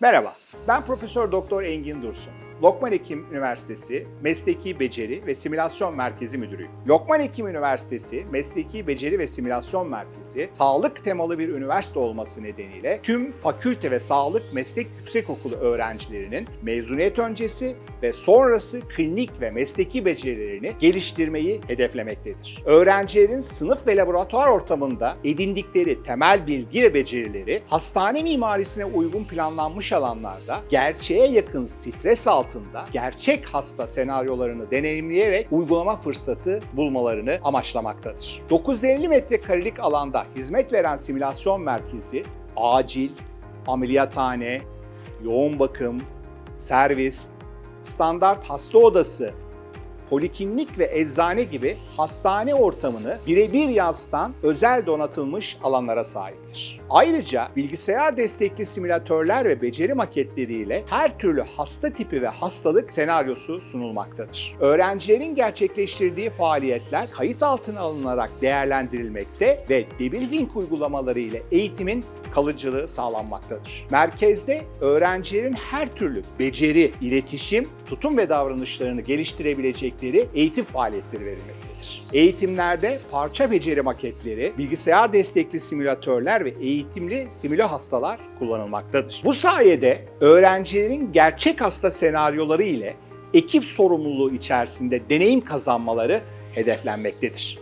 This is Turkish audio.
Merhaba, ben Profesör Doktor Engin Dursun. Lokman Hekim Üniversitesi Mesleki Beceri ve Simülasyon Merkezi Müdürüyüm. Lokman Hekim Üniversitesi Mesleki Beceri ve Simülasyon Merkezi, sağlık temalı bir üniversite olması nedeniyle tüm fakülte ve sağlık meslek yüksekokulu öğrencilerinin mezuniyet öncesi ve sonrası klinik ve mesleki becerilerini geliştirmeyi hedeflemektedir. Öğrencilerin sınıf ve laboratuvar ortamında edindikleri temel bilgi ve becerileri hastane mimarisine uygun planlanmış alanlarda gerçeğe yakın stres altında gerçek hasta senaryolarını deneyimleyerek uygulama fırsatı bulmalarını amaçlamaktadır. 950 metrekarelik alanda hizmet veren simülasyon merkezi acil, ameliyathane, yoğun bakım, servis, standart hasta odası, poliklinik ve eczane gibi hastane ortamını birebir yansıtan özel donatılmış alanlara sahiptir. Ayrıca bilgisayar destekli simülatörler ve beceri maketleriyle her türlü hasta tipi ve hastalık senaryosu sunulmaktadır. Öğrencilerin gerçekleştirdiği faaliyetler kayıt altına alınarak değerlendirilmekte ve debriefing uygulamaları ile eğitimin kalıcılığı sağlanmaktadır. Merkezde öğrencilerin her türlü beceri, iletişim, tutum ve davranışlarını geliştirebilecekleri eğitim faaliyetleri verilmektedir. Eğitimlerde parça beceri maketleri, bilgisayar destekli simülatörler ve eğitimli simüle hastalar kullanılmaktadır. Bu sayede öğrencilerin gerçek hasta senaryoları ile ekip sorumluluğu içerisinde deneyim kazanmaları hedeflenmektedir.